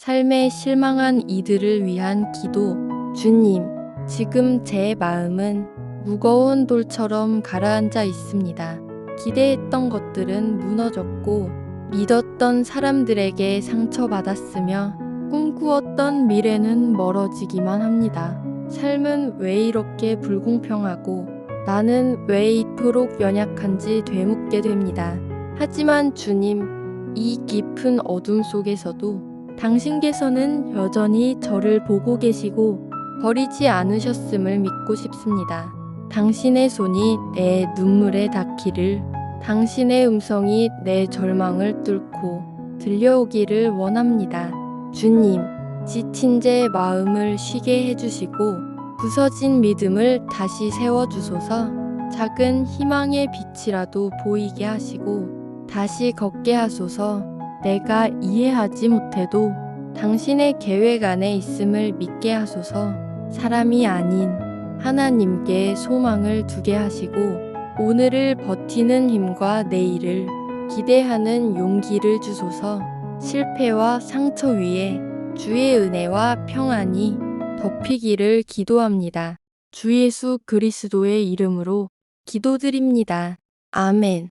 삶에 실망한 이들을 위한 기도. 주님, 지금 제 마음은 무거운 돌처럼 가라앉아 있습니다. 기대했던 것들은 무너졌고, 믿었던 사람들에게 상처받았으며, 꿈꾸었던 미래는 멀어지기만 합니다. 삶은 왜 이렇게 불공평하고, 나는 왜 이토록 연약한지 되묻게 됩니다. 하지만 주님, 이 깊은 어둠 속에서도 당신께서는 여전히 저를 보고 계시고 버리지 않으셨음을 믿고 싶습니다. 당신의 손이 내 눈물에 닿기를, 당신의 음성이 내 절망을 뚫고 들려오기를 원합니다. 주님, 지친 제 마음을 쉬게 해주시고 부서진 믿음을 다시 세워주소서 작은 희망의 빛이라도 보이게 하시고 다시 걷게 하소서 내가 이해하지 못해도 당신의 계획 안에 있음을 믿게 하소서 사람이 아닌 하나님께 소망을 두게 하시고 오늘을 버티는 힘과 내일을 기대하는 용기를 주소서 실패와 상처 위에 주의 은혜와 평안이 덮이기를 기도합니다. 주 예수 그리스도의 이름으로 기도드립니다. 아멘.